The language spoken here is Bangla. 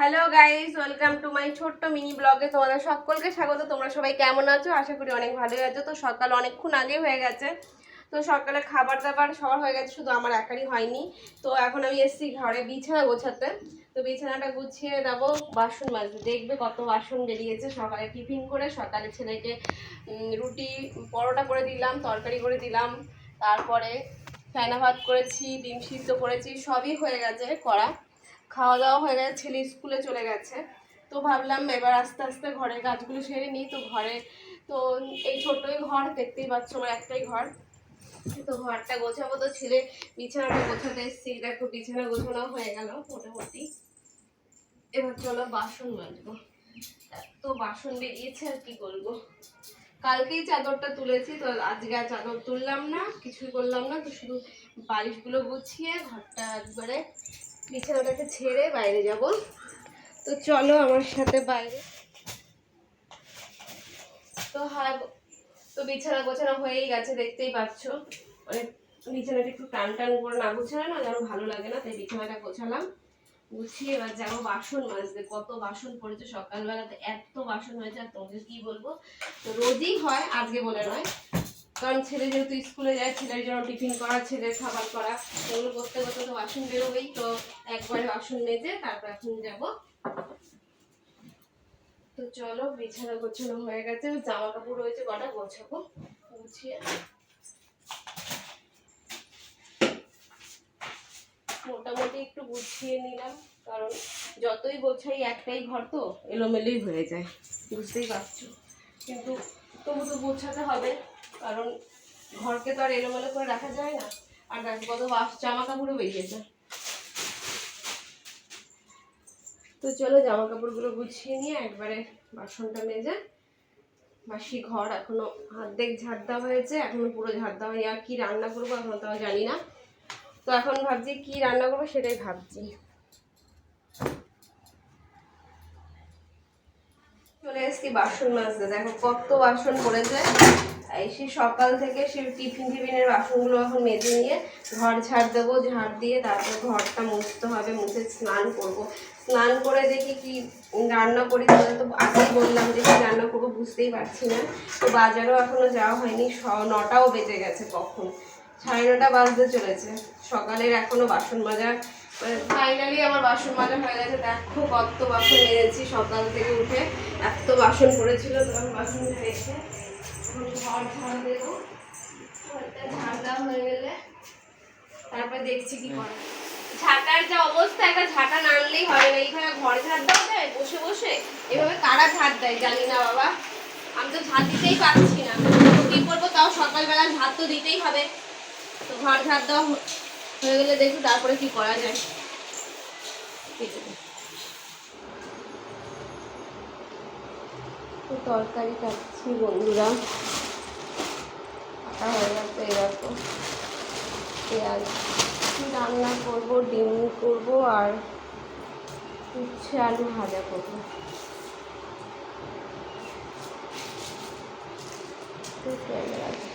Hello guys welcome to my ছোট্ট মিনি ব্লগে তোমাদের সকলকে স্বাগত। তোমরা সবাই কেমন আছো? আশা করি অনেক ভালোই আছো। তো সকাল অনেকক্ষণ আগে হয়ে গেছে। তো সকালে খাবার দাবার সবার হয়ে গেছে, শুধু আমার একারই হয়নি। তো এখন আমি এসেছি ঘরে বিছানা গোছাতে। তো বিছানাটা গুছিয়ে দেবো বাসন মাজতে দেখবে কত বাসন বেরিয়েছে। সকালে টিফিন করে সকালে ছেলেকে রুটি, পরোটা করে দিলাম, তরকারি করে দিলাম। তারপরে ফেনা ভাত করেছি, ডিম সিদ্ধ করেছি, সবই হয়ে গেছে করা। খাওয়া দাওয়া হয়ে গেছে, ছেলে স্কুলে চলে গেছে। তো ভাবলাম এবার আস্তে আস্তে ঘরের কাজগুলো সেরে নিই। তো ঘরে তো এই ছোট্টই ঘর, দেখতেই পাচ্ছ আমার একটাই ঘর। তো ঘরটা গোছাবো তো ছেলে বিছানাটা গোছাতে এসেছি দেখো বিছানা গোছানো হয়ে গেল মোটামুটি। এবার চলো বাসন মাজবো। তো বাসন বেরিয়েছে আর কি করব। কালকেই চাদরটা তুলেছি, তো আজকে আর চাদর তুললাম না, কিছুই করলাম না, তো শুধু বালিশগুলো গুছিয়ে ঘরটা একবারে বিছানাটাকে ছেড়ে বাইরে যাব। তো চলো আমার সাথে বাইরে। তো হ্যাঁ তো বিছানা গোছানো হয়েই গেছে, দেখতেই পাচ্ছ। মানে বিছানাটা একটু টান টান করে না গোছালে না যেন ভালো লাগে না, তাই বিছানাটা গোছালাম। গুছিয়ে এবার যাব বাসন মাজতে। কত বাসন পড়েছে সকালবেলাতে, এত বাসন হয়েছে, আর তোমাদের কি বলব? তো রোজই হয়, আজকে বলে নয়। কারণ ছেলে যেহেতু স্কুলে যায়, ছেলের জন্য টিফিন করা, ছেলের খাবার করা, এগুলো করতে করতে তো বাসন বেরোবেই, তো একবারে বাসন মেজে তারপর এখন যাব। তো চলো, বিছানা গোছানো হয়ে গেছে জামা কাপড় রয়েছে, কটা গোছাবো? গুছিয়ে। মোটামুটি একটু গুছিয়ে নিলাম, কারণ যতই গোছাই, একটাই ঘর তো এলোমেলোই হয়ে যায়, বুঝতেই পারছ। কিন্তু তবু তো গোছাতে হবে, কারণ ঘরকে তো আর এলোমেলো করে রাখা যায় না। আর দেখো কত জামা কাপড়ও বেরিয়েছে। তো চলো জামা কাপড়গুলো গুছিয়ে নিয়ে একবারে বাসনটা মেজে বাসি ঘর এখনও অর্ধেক ঝাড় দেওয়া হয়েছে, এখনও পুরো ঝাড় দেওয়া হয়নি। আর কি রান্না করব এখনও তাও জানি না। তো এখন ভাবছি কি রান্না করব সেটাই ভাবছি। চলে এসেছি বাসন মাজতে। দেখো কত বাসন পড়েছে। সে সকাল থেকে সে টিফিন টিফিনের বাসনগুলো এখন মেজে নিয়ে ঘর ঝাড় দেবো, ঝাড় দিয়ে তারপর ঘরটা মুছতে হবে, মুছে স্নান করব। স্নান করে দেখি কি রান্না করি, তাহলে তো আগেই বললাম যে কি রান্না করব, বুঝতেই পারছি না। তো বাজারও এখনও যাওয়া হয়নি, স, নটাও বেজে গেছে কখন? সাড়ে নটা বাজতে চলেছে। সকালের এখনও বাসন মাজা ফাইনালি আমার বাসন মাজা হয়ে গেছে। দেখো কত বাসন মেরেছি সকাল থেকে উঠে। এত বাসন পড়েছিল তখন বাসন রেখে এখন ঝাড় দেবো। ঘরটা ঝাড় দেওয়া হয়ে গেলে তারপর দেখছি কি করে ঝাঁটার যা অবস্থা, একটা ঝাঁটা না আনলেই হবে না। এইভাবে ঘর ঝাড় দেওয়া যায় বসে বসে। এভাবে কারা ঝাড় দেয় জানি না বাবা। আমি তো ঝাড় দিতেই পারছি না। কি করব তাও সকালবেলা ঝাড় তো দিতেই হবে। তো ঘর ঝাড় দেওয়া হয়ে গেলে দেখি তারপরে কি করা যায়। ঠিক তরকারি কাটছি বন্ধুরা। কাটা হয়ে গেছে এরকম পেঁয়াজ রান্না করব, ডিম করব আর উচ্ছে আলু ভাজা করব। ক্যামেরা আছে।